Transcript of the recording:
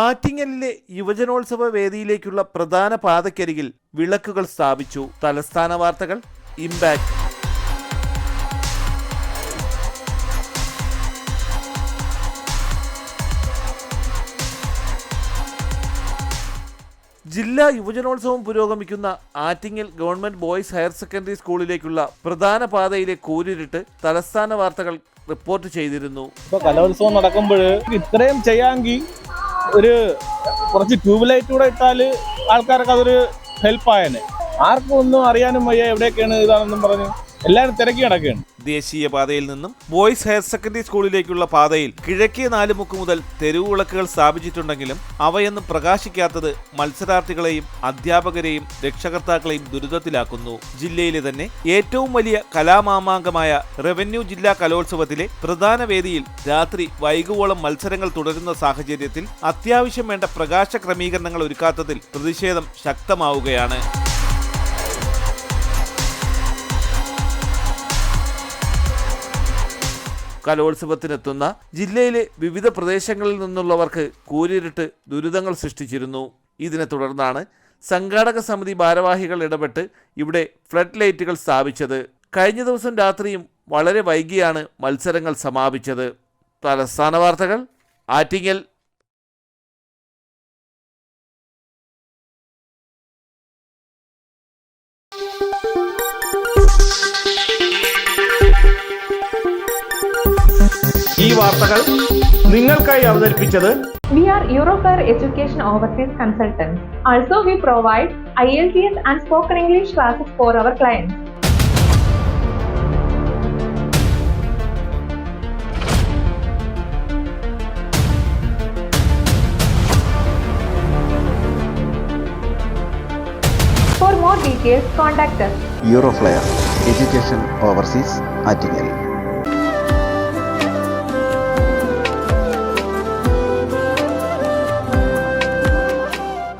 ആറ്റിങ്ങലിലെ യുവജനോത്സവ വേദിയിലേക്കുള്ള പ്രധാന പാതയ്ക്കരികിൽ വിളക്കുകൾ സ്ഥാപിച്ചു. തലസ്ഥാന വാർത്തകൾ ഇമ്പാക്ട്. ജില്ലാ യുവജനോത്സവം പുരോഗമിക്കുന്ന Attingal government boys higher secondary സ്കൂളിലേക്കുള്ള പ്രധാന പാതയിലെ കൂരിരുട്ട് തലസ്ഥാന വാർത്തകൾ റിപ്പോർട്ട് ചെയ്തിരുന്നു. ഇപ്പൊ കലോത്സവം നടക്കുമ്പോൾ ഇത്രയും ചെയ്യാമെങ്കിൽ ഒരു കുറച്ച് ട്യൂബ് ലൈറ്റ് കൂടെ ഇട്ടാൽ ആൾക്കാർക്ക് അതൊരു ഹെൽപ്പായേനെ ആർക്കും ഒന്നും അറിയാനും വയ്യ എവിടെയൊക്കെയാണ് ഇതാണെന്നും പറഞ്ഞ്. എല്ലാവരും തിരക്കി നടക്കുകയാണ്. ദേശീയ പാതയിൽ നിന്നും ബോയ്സ് ഹയർ സെക്കൻഡറി സ്കൂളിലേക്കുള്ള പാതയിൽ കിഴക്കേ നാലുമുക്ക് മുതൽ തെരുവുവിളക്കുകൾ സ്ഥാപിച്ചിട്ടുണ്ടെങ്കിലും അവയൊന്നും പ്രകാശിക്കാത്തത് മത്സരാർത്ഥികളെയും അധ്യാപകരെയും രക്ഷകർത്താക്കളെയും ദുരിതത്തിലാക്കുന്നു. ജില്ലയിലെ തന്നെ ഏറ്റവും വലിയ കലാമാമാങ്കമായ റവന്യൂ ജില്ലാ കലോത്സവത്തിലെ പ്രധാന വേദിയിൽ രാത്രി വൈകുവോളം മത്സരങ്ങൾ തുടരുന്ന സാഹചര്യത്തിൽ അത്യാവശ്യം വേണ്ട പ്രകാശ ക്രമീകരണങ്ങൾ ഒരുക്കാത്തതിൽ പ്രതിഷേധം ശക്തമാവുകയാണ്. കലോത്സവത്തിനെത്തുന്ന ജില്ലയിലെ വിവിധ പ്രദേശങ്ങളിൽ നിന്നുള്ളവർക്ക് കൂരിരുട്ട് ദുരിതങ്ങൾ സൃഷ്ടിച്ചിരുന്നു. ഇതിനെ തുടർന്നാണ് സംഘാടക സമിതി ഭാരവാഹികൾ ഇടപെട്ട് ഇവിടെ ഫ്ലഡ് ലൈറ്റുകൾ സ്ഥാപിച്ചത്. കഴിഞ്ഞ ദിവസം രാത്രിയും വളരെ വൈകിയാണ് മത്സരങ്ങൾ സമാപിച്ചത്. തലസ്ഥാന വാർത്തകൾ ആറ്റിങ്ങൽ. ഈ വാർത്തകൾ നിങ്ങൾക്കായി അവതരിപ്പിച്ചത് we are Euroflyer education overseas consultants also we provide I L T S and spoken English classes for our clients for more details contact Euroflyer education overseas അറ്റിംഗ്